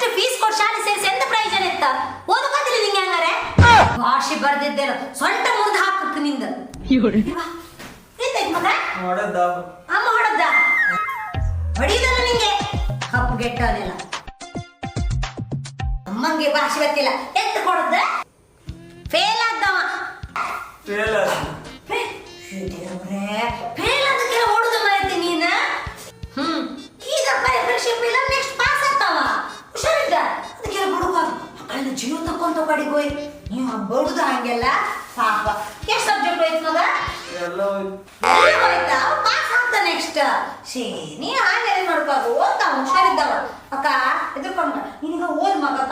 ಅಷ್ಟು ಫೀಸ್ ಕೊಟ್ಟು ಶಾಲೆ ಸೇರಿಸಿ ಎಂತ ಪ್ರಯೋಜನ ಇತ್ತ? ಓದಕ್ಕಾಗಿಲ್ಲ ನಿಂಗೆ ಹಂಗಾರೆ? ಭಾಷೆ ಬರ್ದಿದ್ದೇನೋ ಸೊಂಟ ಮುರಿದು ಹಾಕಕ್ಕೆ ನಿಂದ. ಎಂತಾಯ್ತು ಮಗ? ಅಮ್ಮ ಹೊಡೆದ ಹೊಡಿಯೋದಲ್ಲ ನಿಂಗೆ? ಕಪ್ಪು ಗೆಟ್ಟವನೆಲ್ಲ. ಅಮ್ಮಂಗೆ ಭಾಷೆ ಗೊತ್ತಿಲ್ಲ. ಎಂತ ಕೊಡದ? ಫೇಲ್ ಆದ್ದವ ಫೇಲ್ ಆದ ಫೇಲ್ ಆದ ಕೆಲವು ಕಡಿಗೆ ಹೋಯ್. ನೀವು ಬಡುದ ಹಂಗೆಲ್ಲ ಪಾಪ. ಎಷ್ಟು ಸಬ್ಜೆಕ್ಟ್ ಹೋಯ್ತು ಮಗ? ಎಲ್ಲ ಹೋಯ್ತು. ಪಾಸ್ ಆಗ್ತ ನೆಕ್ಸ್ಟ್ ಶೇ ನೀ ಆಮೇಲೆ ನೋಡ್ಕಾಗ ಓದ್ತಾವ ಹುಷಾರಿದ್ದಾವ. ಅಕ್ಕ ಎದುರ್ಕೊಂಡ ನಿನಗ ಓದ್ ಮಗಕ್ಕ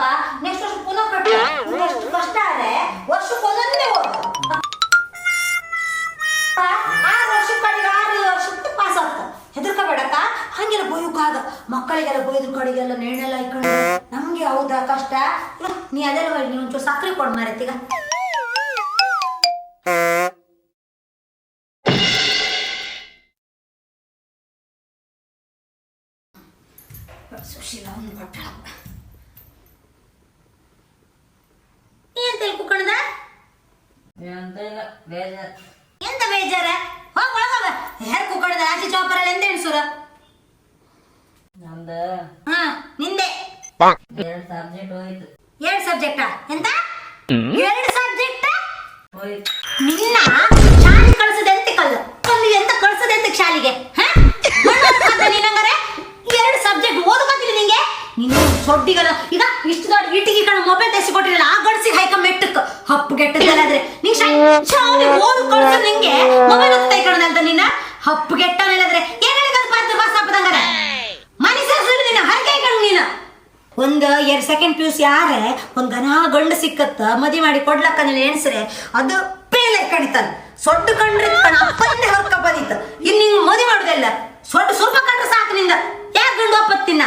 ಬೊಯ್ಯುಕಾಗ ಮಕ್ಕಳಿಗೆಲ್ಲ ಬೊಯ್ದು ಕಡೆಗೆಲ್ಲ ನೇಣೆಲ್ಲ ಇಟ್ಕೊಂಡು ನಮ್ಗೆ ಹೌದಾ ಕಷ್ಟ? ನೀ ಅದೆಲ್ಲ ಮಾಡಿ ನೀ ಒಂಚೂರು ಸಕ್ಕರೆ ಕೊಡ್ ಮಾರತ್ತೀಗ ಸುಶೀಲ, ಒಂದು ಕೊಟ್ಟಳ. ನೀ ಎಂತ ಇಲ್ಲಿ ಕುಕ್ಕಣದ ಇಲ್ಲ ಬೇಜಾರ್ ಎಂತ ಬೇಜಾರ. ನಮ್ದು ಹಾ ನಿಂದೆ. ಎರಡು ಸಬ್ಜೆಕ್ಟ್ ಹೋಯ್ತು. ಎರಡು ಸಬ್ಜೆಕ್ಟಾ ಎಂತ? ಎರಡು ಸಬ್ಜೆಕ್ಟ್ ಹೋಯ್ತು ನಿನ್ನ ಶಾಲೆ ಕಳ್ಸದೆ ಅಂತ ಕಲ್ಲು. ಕಲ್ಲು ಎಂತ ಕಳ್ಸದೆ ಅಂತ ಶಾಲೆಗೆ ನೀನಂಗಾರೆ? ಎರಡು ಸಬ್ಜೆಕ್ಟ್ ಓದ್ಕೋತಿಲ್ಲ ನಿಂಗೆ. ನೀನು ಸೊಡ್ಡಿಗಲ್ಲ. ಈಗ ಇಷ್ಟು ದೊಡ್ಡ ಇಟ್ಟಿಗೆ ಕಣ ಮೊಬೈಲ್ ತೆಸಿ ಕೊಟ್ಟಿರಲ್ಲ ಆ ಗಡ್ಸಿ ಹೈಕ ಮೆಟ್ಟಕ್. ಹಪ್ಪು ಗೆಟ್ಟದಲ್ಲಾದ್ರೆ ನೀ ಶಾಲೆ ಓದು ಕಳ್ಸ ನಿಂಗೆ. ಮೊಬೈಲ್ ಹೊತ್ತು ಅಂತ ನಿನ್ನ ಹಪ್ಪು ಗೆಟ್ಟವನಿಲ್ಲದ್ರೆ ಏನೇಳಿಗದು ಪಾತ್ರ ಪಾಸ್ ಹಾಪದಂಗಾರೆ ಮನೆ ಸೇರ್ಸಿದ್ರೆ ನಿನ್ನ ಹರಕೆ ಕಣ್ ನೀನು ಒಂದು ಎರಡು ಸೆಕೆಂಡ್ ಪಿ ಯು ಸಿ ಆರೆ ಒಂದು ಘನ ಗಂಡು ಸಿಕ್ಕತ್ತ ಮದಿ ಮಾಡಿ ಕೊಡ್ಲಕ್ಕ ನೀನ್ ಎಣಿಸ್ರೆ ಅದು ಪೇಲೆ ಕಡಿತಾನ ಸೊಡ್ಡು ಕಂಡ್ರೆ ಅಪ್ಪಂದೆ ಹೊರಕ ಬಂದಿತ್ತು. ಇನ್ನು ನಿಂಗೆ ಮದಿ ಮಾಡುದಿಲ್ಲ. ಸೊಡ್ಡು ಸ್ವಲ್ಪ ಕಂಡ್ರೆ ಸಾಕು ನಿಂದ. ಯಾಕೆ ಗಂಡು ಒಪ್ಪತ್ತಿನ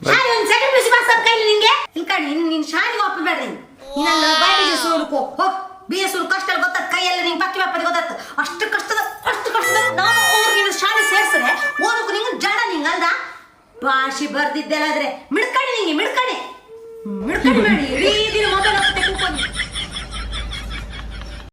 ಶಾಲೆ ಒಂದು second P U C pass ಆಗ ಕೈಲಿ ನಿಂಗೆ. ಇಲ್ಲಿ ಕಣಿ ಇನ್ನು ನಿನ್ನ ಶಾಲೆಗೆ ಒಪ್ಪಬೇಡ ನೀನು. ನೀನಲ್ಲ ಸೂರ್ಕ್ ಹೋಗ್ ಹೋಗ್ ಬಿ ಎಸ್ ಕಷ್ಟ ಗೊತ್ತ ಕೈಯೆಲ್ಲ ನಿಂಗೆ ಪಕ್ಕಿ ಬಾಪದಿ ಗೊತ್ತ ಅಷ್ಟು ಕಷ್ಟದ ಅಷ್ಟು ಕಷ್ಟದ. ನಾವು ಅವ್ರಿಗೆ ಶಾಲೆ ಸೇರ್ಸ್ರೆ ಓದಕ್ಕೂ ನಿಂಗೆ ಜಡ ನಿಂಗಲ್ದ ಭಾಷೆ ಬರ್ದಿದ್ದೆಲ್ಲಾದ್ರೆ ಮಿಡ್ಕಣಿ ನಿಂಗೆ ಮಿಡ್ಕಣಿ. ಮಿಡ್ಕಣಿ ಮಾಡಿ ಇಡೀ ದಿನ